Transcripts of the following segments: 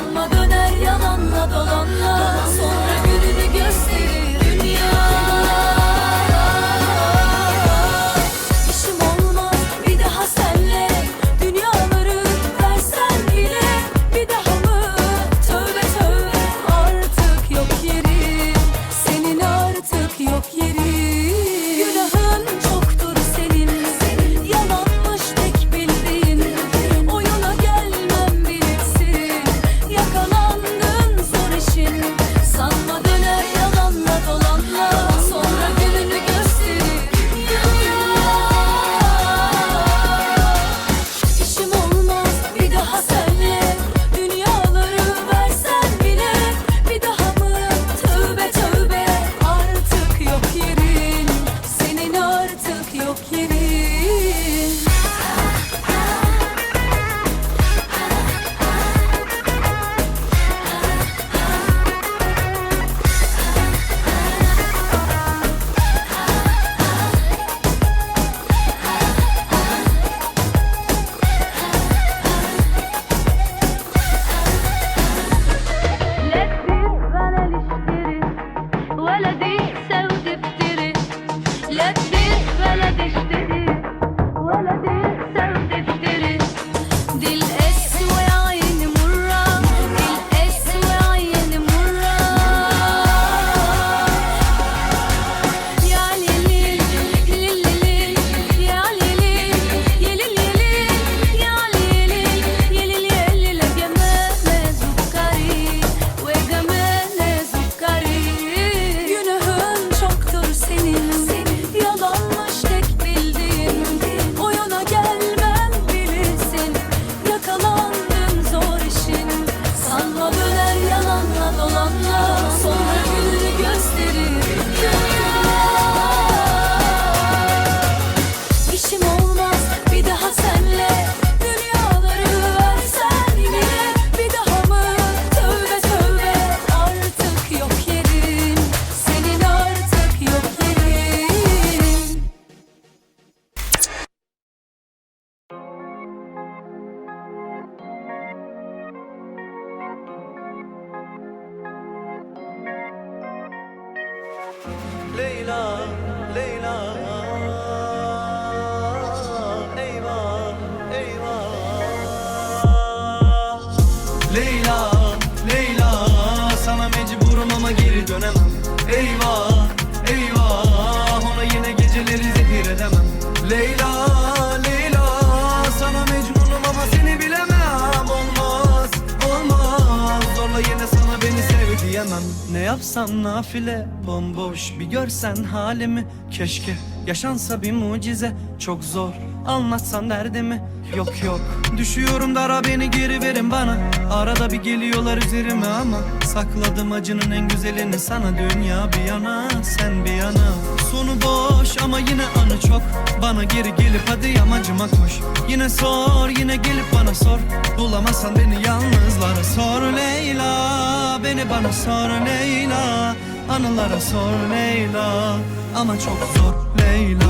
Dolanma döner yalanla dolanla, dolanla. 累了。yapsam nafile Bomboş bir görsen halimi. Keşke yaşansa bir mucize Çok zor anlatsan derdimi. Yok yok düşüyorum dara beni geri verin bana. Arada bir geliyorlar üzerime ama Sakladım acının en güzelini sana. Dünya bir yana sen bir yana. Sonu boş yine anı çok. Bana geri gelip hadi yamacıma koş. Yine sor yine gelip bana sor. Bulamazsan beni yalnızlara sor Leyla. Beni bana sor Leyla. Anılara sor Leyla. Ama çok zor Leyla.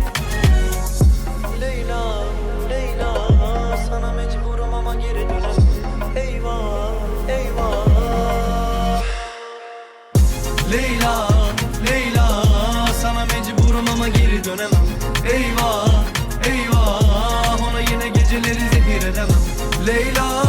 Leyla.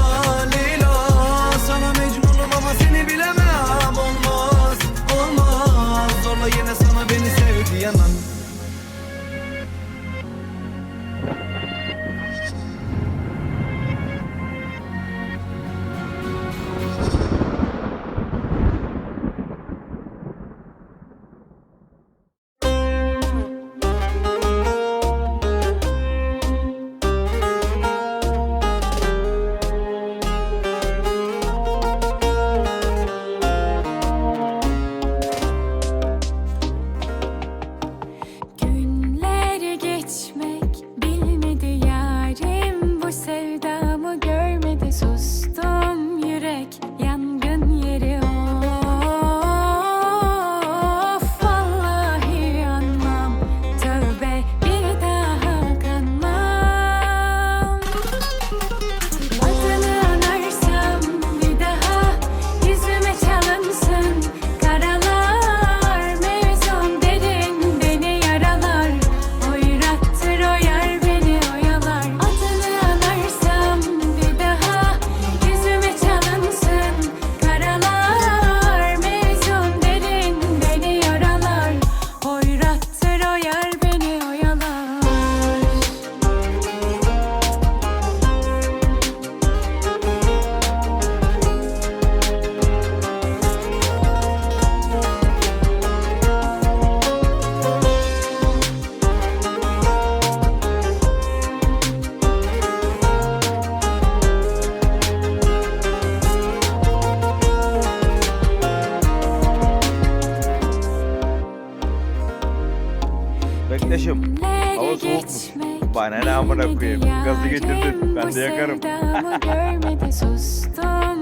Bana ne amına koyayım. Gazı getirdin. Ben de yakarım.